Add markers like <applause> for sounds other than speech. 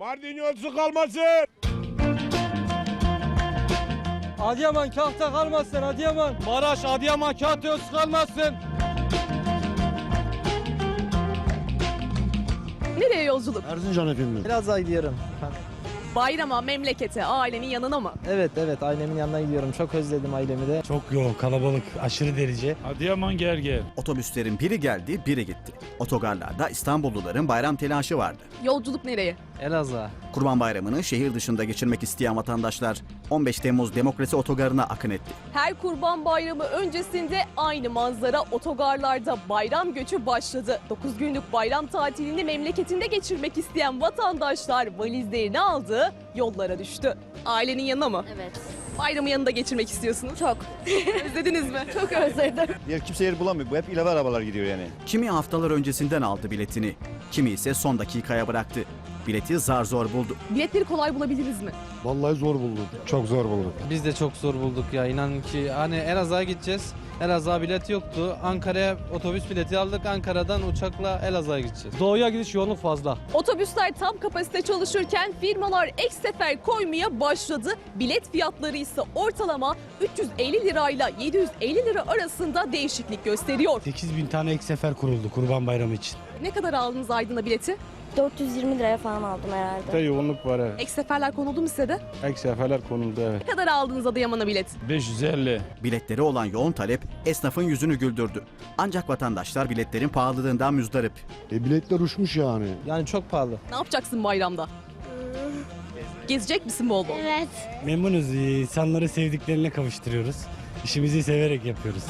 Mardin yolcusu kalmasın. Adıyaman kahta kalmasın Adıyaman. Maraş Adıyaman kağıt yolcusu kalmasın. Nereye yolculuk? Erzincan efendim. Biraz daha gidiyorum. Bayrama, memlekete, ailenin yanına mı? Evet evet ailemin yanına gidiyorum. Çok özledim ailemi de. Çok yoğun, kalabalık, aşırı derece. Adıyaman Gerger. Otobüslerin biri geldi, biri gitti. Otogarlarda İstanbulluların bayram telaşı vardı. Yolculuk nereye? Elazığ. Kurban Bayramı'nı şehir dışında geçirmek isteyen vatandaşlar 15 Temmuz Demokrasi Otogarı'na akın etti. Her kurban bayramı öncesinde aynı manzara otogarlarda bayram göçü başladı. 9 günlük bayram tatilini memleketinde geçirmek isteyen vatandaşlar valizlerini aldı, yollara düştü. Ailenin yanına mı? Evet. Bayramı yanında geçirmek istiyorsunuz. Çok. <laughs> Özlediniz mi? Çok özledim. Yer kimse yer bulamıyor. Bu hep ilave arabalar gidiyor yani. Kimi haftalar öncesinden aldı biletini, kimi ise son dakikaya bıraktı. Bileti zar zor buldu. Biletleri kolay bulabildiniz mi? Vallahi zor buldum. Çok zor bulduk. Biz de çok zor bulduk ya inanın ki. Hani Elazığ'a gideceğiz. Elazığ'a bilet yoktu. Ankara'ya otobüs bileti aldık. Ankara'dan uçakla Elazığ'a gideceğiz. Doğuya gidiş yoğunluk fazla. Otobüsler tam kapasite çalışırken firmalar ek sefer koymaya başladı. Bilet fiyatları ise ortalama 350 lirayla 750 lira arasında değişiklik gösteriyor. 8 bin tane ek sefer kuruldu Kurban Bayramı için. Ne kadar aldınız Aydın'a bileti? 420 liraya falan aldım herhalde. De yoğunluk var evet. Ek seferler konuldu mu size de? Ek seferler konuldu evet. Ne kadar aldınız Adıyaman'a bilet? 550. Biletleri olan yoğun talep esnafın yüzünü güldürdü. Ancak vatandaşlar biletlerin pahalılığından müzdarip. E biletler uçmuş yani. Yani çok pahalı. Ne yapacaksın bayramda? Gezecek misin bol bol? Evet. Memnunuz, insanları sevdiklerine kavuşturuyoruz. İşimizi severek yapıyoruz.